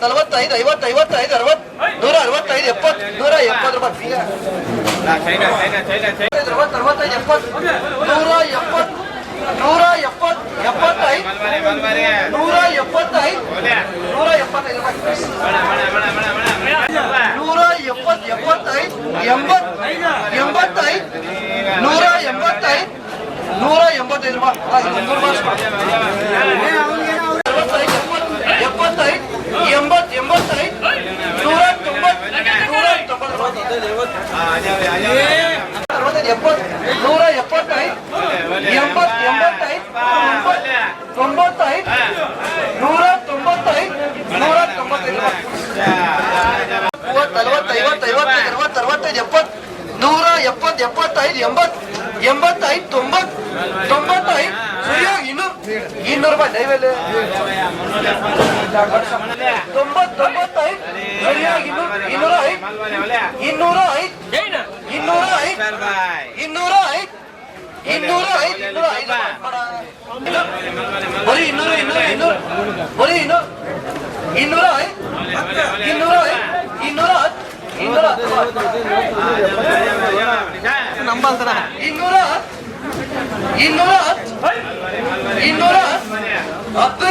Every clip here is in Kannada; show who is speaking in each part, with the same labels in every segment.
Speaker 1: ನಲವತ್ತು ನಲವತ್ತೈದು ಐವತ್ತು ಐವತ್ತೈದು ಅರವತ್ತು ನೂರ ಅರವತ್ತೈದು ಎಪ್ಪತ್ತು ನೂರ ಎಪ್ಪತ್ತು ರೂಪಾಯಿ ಎಪ್ಪತ್ತು ನೂರ ಎಪ್ಪತ್ತು ನೂರ ಎಪ್ಪತ್ತು ಎಪ್ಪತ್ತೈದು, ನೂರ ಎಪ್ಪತ್ತೈದು ನೂರ ಎಪ್ಪತ್ತೈದು ನೂರ ಎಪ್ಪತ್ತು ಎಪ್ಪತ್ತೈದು ಎಂಬತ್ತು ಎಂಬತ್ತೈದು, ನೂರ ಎಂಬತ್ತೈದು ನೂರ ಎಂಬತ್ತೈದು ರೂಪಾಯಿ ಆ, ಇದು ನೂರು ರೂಪಾಯಿ ಅಷ್ಟೇ. ಅರವತ್ತೈದು ಎಪ್ಪತ್ತು ಎಪ್ಪತ್ತೈದು ಎಂಬತ್ತು ಎಂಬತ್ತೈದು ನೂರ ತೊಂಬತ್ತು ನೂರ ತೊಂಬತ್ತು ಅರವತ್ತೈದು ಎಪ್ಪತ್ತು ನೂರ ಎಪ್ಪತ್ತೈದು ನೂರ ನೂರ ಐವತ್ತು ಅರವತ್ತು ಅರವತ್ತೈದು ಎಪ್ಪತ್ತು ನೂರ ಎಪ್ಪತ್ತು ಎಪ್ಪತ್ತೈದು ಎಂಬತ್ತು ಎಂಬತ್ತೈದು ತೊಂಬತ್ತು ತೊಂಬತ್ತೈದು ಸರಿಯೋ ಇನ್ನೂರು ಸರಿಯಾಗಿ ಇನ್ನೂರ ಐದು ಇನ್ನೂರ ಐದು ಇನ್ನೂರ ಐದು ಇನ್ನೂರ ಐದು ಇನ್ನೂರ ಐದು ಇನ್ನೂರ ಐದು ಬರೀ ಇನ್ನೂರ ಇನ್ನೂರ ಇನ್ನೂರ ಬರೀ ಇನ್ನೂರ ಇನ್ನೂರ ಐದು ಇನ್ನೂರ ಐದು ಇನ್ನೂರ ಹತ್ತು ಇನ್ನೂರ ನಂಬಲ್ತಾರ ಇನ್ನೂರ ಹತ್ತು ಇನ್ನೂರ ಹತ್ತು ಇನ್ನೂರ ಹತ್ತು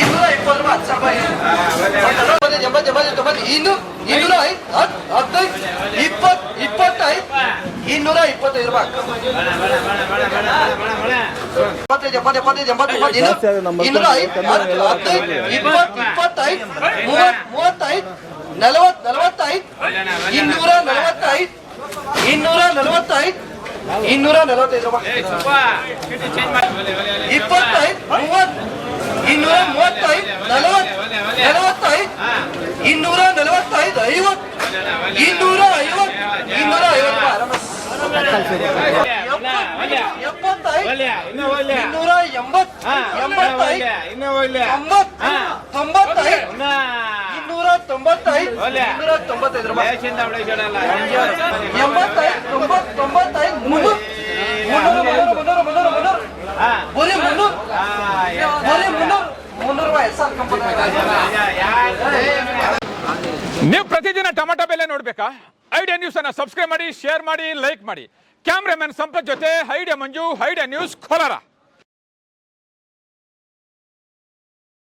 Speaker 1: ಇನ್ನೂರ ಇಪ್ಪತ್ತು ರೂಪಾಯಿ ಹತ್ತು ರೂಪಾಯಿ ಎಂಬತ್ತು ಎಂಬತ್ತು ಎಂಬತ್ತು ತೊಂಬತ್ತು ಇನ್ನು ಇನ್ನೂರ ಐದು ಹತ್ತು ಹತ್ತೈದು ಇಪ್ಪತ್ತು ಇಪ್ಪತ್ತೈದು ಇನ್ನೂರ ಇಪ್ಪತ್ತೈದು ರೂಪಾಯಿ ಇಪ್ಪತ್ತೈದು ಎಪ್ಪತ್ತು ಎಪ್ಪತ್ತೈದು ಎಂಬತ್ತು ಇನ್ನೂರ ಹತ್ತೈದು ಇಪ್ಪತ್ತು ಇಪ್ಪತ್ತೈದು ಮೂವತ್ತು ಮೂವತ್ತೈದು ನಲವತ್ತು ನಲವತ್ತೈದು ಇನ್ನೂರ ನಲವತ್ತೈದು ಇನ್ನೂರ ನಲವತ್ತೈದು ಇನ್ನೂರ ನಲವತ್ತೈದು ರೂಪಾಯಿ ಇಪ್ಪತ್ತೈದು ಮೂವತ್ತು ಇನ್ನೂರ ಮೂವತ್ತೈದು ನಲವತ್ತು ನಲವತ್ತೈದು ಇನ್ನೂರ ನಲವತ್ತೈದು ಐವತ್ತು ಇನ್ನೂರ ಐವತ್ತು ಇನ್ನೂರ ಐವತ್ತು ಎಪ್ಪತ್ತೈದು
Speaker 2: ನೀವು ಪ್ರತಿದಿನ ಟೊಮೆಟೊ ಬೆಲೆ ನೋಡ್ಬೇಕಾ? ಐಡಿಯಾ ನ್ಯೂಸ್ ಅನ್ನ ಸಬ್ಸ್ಕ್ರೈಬ್ ಮಾಡಿ ಶೇರ್ ಮಾಡಿ ಲೈಕ್ ಮಾಡಿ. ಕ್ಯಾಮ್ರಾಮನ್ ಸಂಪತ್ ಜೊತೆ ಹೈಡೆ ಮಂಜು ಹೈಡೆ ನ್ಯೂಸ್ ಕೋಲಾರ.